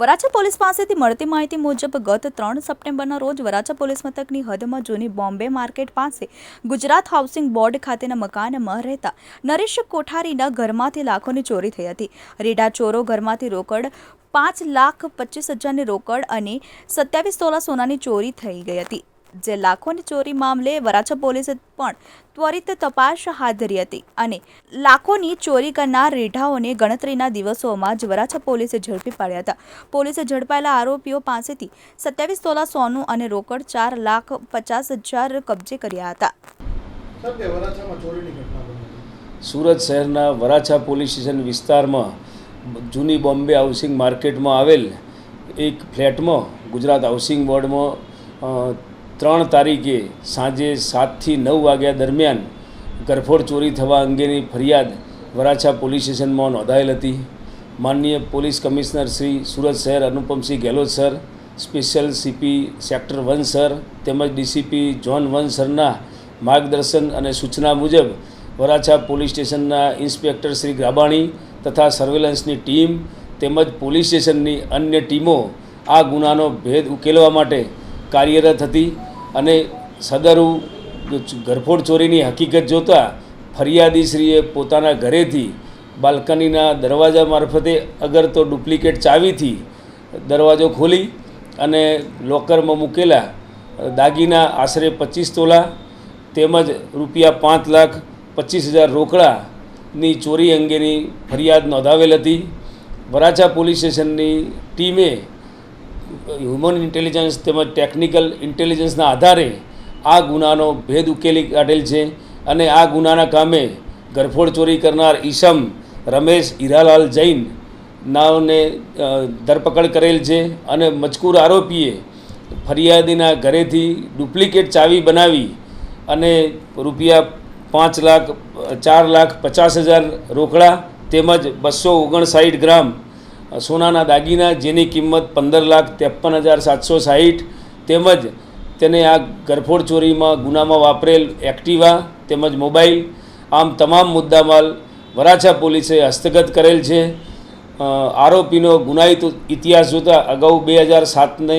Varachha police પાસેથી મળતી માહિતી મુજબ ગત ત્રણ સપ્ટેમ્બરના રોજ વરાછા પોલીસ મથકની હદમાં જૂની બોમ્બે માર્કેટ પાસે ગુજરાત હાઉસિંગ બોર્ડ ખાતેના મકાનમાં રહેતા નરેશ કોઠારીના ઘરમાંથી લાખોની ચોરી થઈ હતી. રીઢા ચોરો ઘરમાંથી રોકડ પાંચ લાખ પચીસ હજારની રોકડ અને સત્યાવીસ તોલા સોનાની ચોરી થઈ ગઈ હતી. જે લાખોની ચોરી મામલે વરાછા પોલીસે પણ ત્વરિત તપાસ હાથ ધરી હતી અને લાખોની ચોરી કરનાર રીઢાઓને ગણતરીના દિવસોમાં જ વરાછા પોલીસે ઝડપી પાડ્યા હતા. પોલીસે ઝડપાયેલા આરોપીઓ પાસેથી સત્યાવીસ તોલા સોનું અને રોકડ ચાર લાખ પચાસ હજાર કબજે કર્યા હતા. સુરત શહેરના વરાછા પોલીસ સ્ટેશન વિસ્તારમાં જૂની બોમ્બે હાઉસિંગ માર્કેટમાં આવેલ એક ફ્લેટમાં ગુજરાત હાઉસિંગ બોર્ડમાં ત્રણ તારીખે સાંજે સાતથી નવ વાગ્યા દરમિયાન ગરફોડ ચોરી થવા અંગેની ફરિયાદ વરાછા પોલીસ સ્ટેશનમાં નોંધાયેલ હતી. માનનીય પોલીસ કમિશનર શ્રી સુરત શહેર Anupamsinh Gehlot sir, special CP sector one sir તેમજ ડીસીપી જોન વન સરના માર્ગદર્શન અને સૂચના મુજબ વરાછા પોલીસ સ્ટેશનના ઇન્સ્પેક્ટર શ્રી ગ્રાબાણી તથા સર્વેલન્સની ટીમ તેમજ પોલીસ સ્ટેશનની અન્ય ટીમો આ ગુનાનો ભેદ ઉકેલવા માટે કાર્યરત હતી અને સદરુ ઘરફોડ ચોરીની હકીકત જોતાં ફરિયાદીશ્રીએ પોતાના ઘરેથી બાલ્કનીના દરવાજા મારફતે અગર તો ડુપ્લિકેટ ચાવીથી દરવાજો ખોલી અને લોકરમાં મૂકેલા દાગીના આશરે પચીસ તોલા તેમજ રૂપિયા પાંચ લાખ પચીસ હજાર રોકડાની ચોરી અંગેની ફરિયાદ નોંધાવેલ હતી. વરાછા પોલીસ સ્ટેશનની ટીમે હ્યુમન ઇન્ટેલિજન્સ તેમજ ટેકનિકલ ઇન્ટેલિજન્સના આધારે આ ગુનાનો ભેદ ઉકેલી કાઢેલ છે અને આ ગુનાના કામે ગરફોડ ચોરી કરનાર ઈસમ રમેશ હીરાલાલ જૈન નાઓને ધરપકડ કરેલ છે અને મજકૂર આરોપીએ ફરિયાદીના ઘરેથી ડુપ્લિકેટ ચાવી બનાવી અને રૂપિયા પાંચ લાખ, ચાર લાખ પચાસ હજાર રોકડા તેમજ બસો ઓગણસાઠ ગ્રામ સોનાના દાગીના જેની કિંમત પંદર લાખ ત્રેપન હજાર સાતસો સાહીઠ, તેમજ તેને આ ગરફોડ ચોરીમાં ગુનામાં વાપરેલ એક્ટિવા, તેમજ મોબાઈલ, આમ તમામ મુદ્દામાલ વરાછા પોલીસે હસ્તગત કરેલ છે. આરોપીનો ગુનાહિત ઇતિહાસ જોતાં અગાઉ બે હજાર સાતને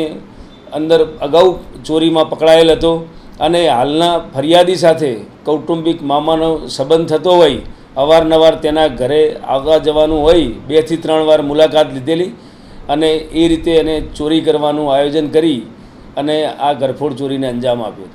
અંદર અગાઉ ચોરીમાં પકડાયેલ હતો અને હાલના ફરિયાદી સાથે કૌટુંબિક મામાનો સંબંધ થતો હોય અવારનવાર તેના ઘરે આવવા જવાનું હોય, બેથી ત્રણ વાર મુલાકાત લીધેલી અને એ રીતે એને ચોરી કરવાનું આયોજન કરી અને આ ગરફોડ ચોરીને અંજામ આપ્યો